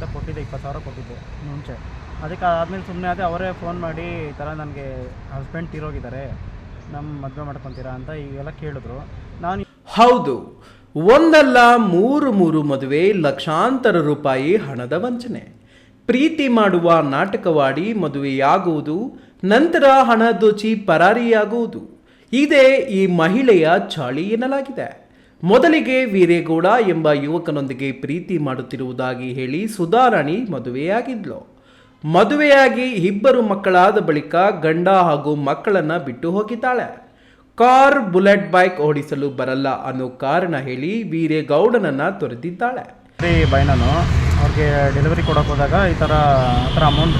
ಅಂತ ಕೊಟ್ಟಿದ್ದೆ, ಇಪ್ಪತ್ತು ಸಾವಿರ ಕೊಟ್ಟಿದ್ದೆ ಮುಂಚೆ. ಅದಕ್ಕೆ ಆದಮೇಲೆ ಸುಮ್ಮನೆ ಅದೇ ಅವರೇ ಫೋನ್ ಮಾಡಿ ಈ ಥರ ನನಗೆ ಹಸ್ಬೆಂಡ್ ತೀರೋಗಿದ್ದಾರೆ ನಮ್ಮ ಮದುವೆ ಮಾಡ್ಕೊತೀರಾ ಅಂತ ಈಗೆಲ್ಲ ಕೇಳಿದ್ರು. ನಾನು ಹೌದು, ಒಂದಲ್ಲ ಮೂರು ಮೂರು ಮದುವೆ ಲಕ್ಷಾಂತರ ರೂಪಾಯಿ ಹಣದ ವಂಚನೆ. ಪ್ರೀತಿ ಮಾಡುವ ನಾಟಕವಾಡಿ ಮದುವೆಯಾಗುವುದು, ನಂತರ ಹಣ ದೋಚಿ ಪರಾರಿಯಾಗುವುದು. ಇದೇ ಈ ಮಹಿಳೆಯ ಚಾಳಿ ಎನ್ನಲಾಗಿದೆ. ಮೊದಲಿಗೆ ವೀರೇಗೌಡ ಎಂಬ ಯುವಕನೊಂದಿಗೆ ಪ್ರೀತಿ ಮಾಡುತ್ತಿರುವುದಾಗಿ ಹೇಳಿ ಸುಧಾರಾಣಿ ಮದುವೆಯಾಗಿದ್ಲು. ಮದುವೆಯಾಗಿ ಇಬ್ಬರು ಮಕ್ಕಳಾದ ಬಳಿಕ ಗಂಡ ಹಾಗೂ ಮಕ್ಕಳನ್ನ ಬಿಟ್ಟು ಹೋಗಿದ್ದಾಳೆ. ಕಾರ್ ಬುಲೆಟ್ ಬೈಕ್ ಓಡಿಸಲು ಬರಲ್ಲ ಅನ್ನೋ ಕಾರಣ ಹೇಳಿ ವೀರೇಗೌಡನನ್ನ ತೊರೆದಿದ್ದಾಳೆ. ಬೈನನು ಅವ್ರಿಗೆ ಡೆಲಿವರಿ ಕೊಡೋಕೆ ಹೋದಾಗ ಈ ಥರ ಆ ಥರ ಅಮೌಂಟ್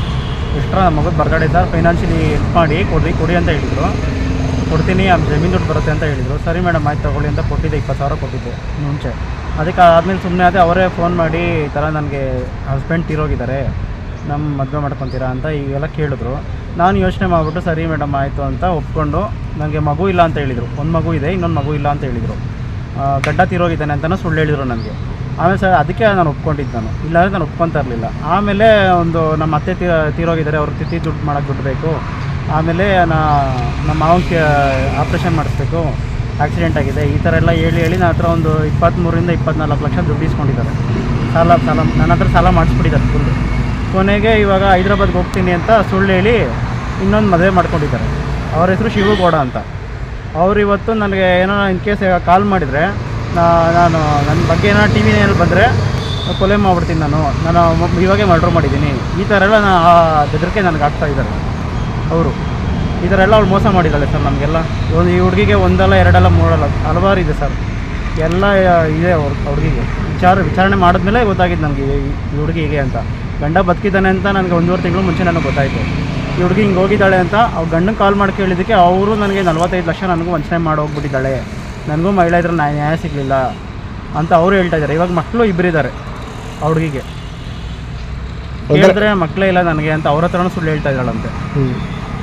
ಎಕ್ಸ್ಟ್ರಾ ಮಗದ ಬರ್ಗಡೆ ಫೈನಾನ್ಷಿಯಲಿ ಹೆಲ್ಪ್ ಮಾಡಿ ಕೊಡಿ ಕೊಡಿ ಅಂತ ಹೇಳಿದರು. ಕೊಡ್ತೀನಿ ಆ ಜಮೀನು ದುಡ್ಡು ಬರುತ್ತೆ ಅಂತ ಹೇಳಿದರು. ಸರಿ ಮೇಡಮ್, ಆಯ್ತು, ತಗೊಳ್ಳಿ ಅಂತ ಕೊಟ್ಟಿದ್ದೆ, ಇಪ್ಪತ್ತು ಸಾವಿರ ಕೊಟ್ಟಿದ್ದೆ, ಮುಂಚೆ. ಅದಕ್ಕೆ ಆದಮೇಲೆ ಸುಮ್ಮನೆ ಅದೇ ಅವರೇ ಫೋನ್ ಮಾಡಿ, ಈ ಥರ ನನಗೆ ಹಸ್ಬೆಂಡ್ ತೀರೋಗಿದ್ದಾರೆ ನಮ್ಮ ಮದುವೆ ಮಾಡ್ಕೊತೀರಾ ಅಂತ ಈಗೆಲ್ಲ ಕೇಳಿದ್ರು. ನಾನು ಯೋಚನೆ ಮಾಡಿಬಿಟ್ಟು, ಸರಿ ಮೇಡಮ್, ಆಯಿತು ಅಂತ ಒಪ್ಕೊಂಡು ನನಗೆ ಮಗು ಇಲ್ಲ ಅಂತ ಹೇಳಿದರು. ಒಂದು ಮಗು ಇದೆ, ಇನ್ನೊಂದು ಮಗು ಇಲ್ಲ ಅಂತ ಹೇಳಿದರು. ಗಡ್ಡ ತೀರೋಗಿದ್ದಾನೆ ಅಂತಲೂ ಸುಳ್ಳು ಹೇಳಿದರು ನನಗೆ. ಆಮೇಲೆ ಸರ್, ಅದಕ್ಕೆ ನಾನು ಒಪ್ಕೊಂಡಿದ್ದು ನಾನು. ಇಲ್ಲಾಂದರೆ ನಾನು ಒಪ್ಕೊತಾ ಇರಲಿಲ್ಲ. ಆಮೇಲೆ ಒಂದು ನಮ್ಮ ಅತ್ತೆ ತೀರೋಗಿದ್ದಾರೆ, ಅವ್ರ ತಿಥಿ ದುಡ್ಡು ಮಾಡೋಕ್ಕೆ ದುಡ್ಡು ಆಮೇಲೆ ನಾ ನಮ್ಮ ಮಾವನಿಗೆ ಆಪ್ರೇಷನ್ ಮಾಡಿಸ್ಬೇಕು. ಆಕ್ಸಿಡೆಂಟ್ ಆಗಿದೆ. ಈ ಥರ ಎಲ್ಲ ಹೇಳಿ ಹೇಳಿ ನನ್ನ ಹತ್ರ ಒಂದು ಇಪ್ಪತ್ತ್ಮೂರಿಂದ ಇಪ್ಪತ್ನಾಲ್ಕು ಲಕ್ಷ ದುಡ್ಡು ಇಸ್ಕೊಂಡಿದ್ದಾರೆ. ಸಾಲ ಸಾಲ, ನನ್ನ ಹತ್ರ ಸಾಲ ಮಾಡಿಸ್ಬಿಟ್ಟಿದ್ದಾರೆ ಫುಲ್ಲು. ಕೊನೆಗೆ ಇವಾಗ ಹೈದ್ರಾಬಾದ್ಗೆ ಹೋಗ್ತೀನಿ ಅಂತ ಸುಳ್ಳು ಹೇಳಿ ಇನ್ನೊಂದು ಮದುವೆ ಮಾಡ್ಕೊಂಡಿದ್ದಾರೆ. ಅವ್ರ ಹೆಸರು ಶಿವಗೌಡ ಅಂತ. ಅವ್ರು ಇವತ್ತು ನನಗೆ ಏನೋ ಇನ್ ಕೇಸ್ ಕಾಲ್ ಮಾಡಿದರೆ ನಾನು, ನನ್ನ ಬಗ್ಗೆ ಏನೋ ಟಿ ವಿನಲ್ಲಿ ಬಂದರೆ ಕೊಲೆ ಮಾಡ್ಬಿಡ್ತೀನಿ ನಾನು. ನಾನು ಇವಾಗೇ ಮರ್ಡ್ರ್ ಮಾಡಿದ್ದೀನಿ. ಈ ಥರ ಎಲ್ಲ ಆ ಬೆದರಿಕೆ ನನಗೆ ಆಗ್ತಾ ಇದ್ದಾರೆ. ಅವರು. ಈ ಥರ ಎಲ್ಲ ಅವ್ಳು ಮೋಸ ಮಾಡಿದ್ದಾಳೆ ಸರ್ ನಮಗೆಲ್ಲ. ಒಂದು ಈ ಹುಡುಗಿಗೆ ಒಂದಲ್ಲ ಎರಡಲ್ಲ ಮೂರಲ್ಲ ಹಲವಾರು ಇದೆ ಸರ್. ಎಲ್ಲ ಇದೆ ಅವ್ರ ಹುಡುಗಿಗೆ. ವಿಚಾರ ವಿಚಾರಣೆ ಮಾಡಿದ್ಮೇಲೆ ಗೊತ್ತಾಗಿದ್ದು ನನಗೆ ಈ ಹುಡುಗಿ ಹೀಗೆ ಅಂತ. ಗಂಡ ಬದುಕಿದ್ದಾನೆ ಅಂತ ನನಗೆ ಒಂದೂವರೆ ತಿಂಗಳು ಮುಂಚೆ ನನಗೆ ಗೊತ್ತಾಯಿತು. ಈ ಹುಡುಗಿ ಹಿಂಗೆ ಹೋಗಿದ್ದಾಳೆ ಅಂತ ಅವ್ರ ಗಂಡನ ಕಾಲ್ ಮಾಡಿ ಕೇಳಿದ್ದಕ್ಕೆ ಅವರು ನನಗೆ ನಲ್ವತ್ತೈದು ಲಕ್ಷ ನನಗೂ ವಂಚನೆ ಮಾಡಿ ಹೋಗ್ಬಿಟ್ಟಿದ್ದಾಳೆ. ನನಗೂ ಮಹಿಳೆ ಇದ್ರೆ ನಾ ನ್ಯಾಯ ಸಿಗಲಿಲ್ಲ ಅಂತ ಅವರು ಹೇಳ್ತಾ ಇದ್ದಾರೆ ಇವಾಗ ಮಕ್ಕಳು ಇಬ್ಬರಿದ್ದಾರೆ ಆ ಹುಡುಗಿಗೆ. ಹೇಳಿದ್ರೆ ಮಕ್ಕಳೇ ಇಲ್ಲ ನನಗೆ ಅಂತ ಅವ್ರ ಹತ್ರನೂ ಸುಳ್ಳು ಹೇಳ್ತಾ ಇದ್ದಾಳಂತೆ.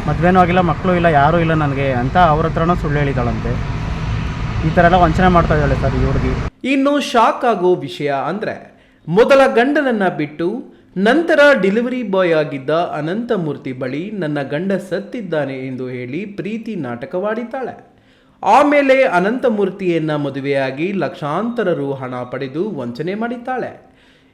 ಮದುವೆನೂ ಆಗಿಲ್ಲ, ಮಕ್ಕಳು ಇಲ್ಲ, ಯಾರೂ ಇಲ್ಲ ನನಗೆ. ಅಂತ ಅವ್ರ ಹತ್ರನೂ ಸುಳ್ಳು ಹೇಳಿದಾಳಂತೆ ಈ ಥರ ಎಲ್ಲ ವಂಚನೆ ಮಾಡ್ತಾ ಇದ್ದಾಳೆ ಸರ್ ಈ ಹುಡುಗಿ. ಇನ್ನು ಶಾಕ್ ಆಗೋ ವಿಷಯ ಅಂದರೆ, ಮೊದಲ ಗಂಡನನ್ನು ಬಿಟ್ಟು ನಂತರ ಡೆಲಿವರಿ ಬಾಯ್ ಆಗಿದ್ದ ಅನಂತಮೂರ್ತಿ ಬಳಿ ನನ್ನ ಗಂಡ ಸತ್ತಿದ್ದಾನೆ ಎಂದು ಹೇಳಿ ಪ್ರೀತಿ ನಾಟಕವಾಡಿದ್ದಾಳೆ. ಆಮೇಲೆ ಅನಂತಮೂರ್ತಿಯನ್ನು ಮದುವೆಯಾಗಿ ಲಕ್ಷಾಂತರ ರು ಹಣ ಪಡೆದು ವಂಚನೆ ಮಾಡಿದ್ದಾಳೆ.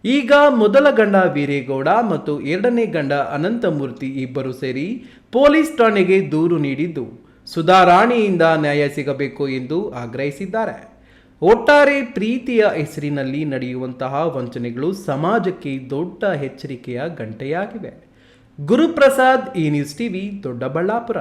ಈಗ ಮೊದಲ ಗಂಡ ವೀರೇಗೌಡ ಮತ್ತು ಎರಡನೇ ಗಂಡ ಅನಂತಮೂರ್ತಿ ಇಬ್ಬರು ಸೇರಿ ಪೊಲೀಸ್ ಠಾಣೆಗೆ ದೂರು ನೀಡಿದ್ದು. ಸುಧಾರಾಣಿಯಿಂದ ನ್ಯಾಯ ಸಿಗಬೇಕು ಎಂದು ಆಗ್ರಹಿಸಿದ್ದಾರೆ. ಒಟ್ಟಾರೆ ಪ್ರೀತಿಯ ಹೆಸರಿನಲ್ಲಿ ನಡೆಯುವಂತಹ ವಂಚನೆಗಳು ಸಮಾಜಕ್ಕೆ ದೊಡ್ಡ ಎಚ್ಚರಿಕೆಯ ಗಂಟೆಯಾಗಿವೆ. ಗುರುಪ್ರಸಾದ್ ಈ ನ್ಯೂಸ್ ಟಿವಿ, ದೊಡ್ಡಬಳ್ಳಾಪುರ.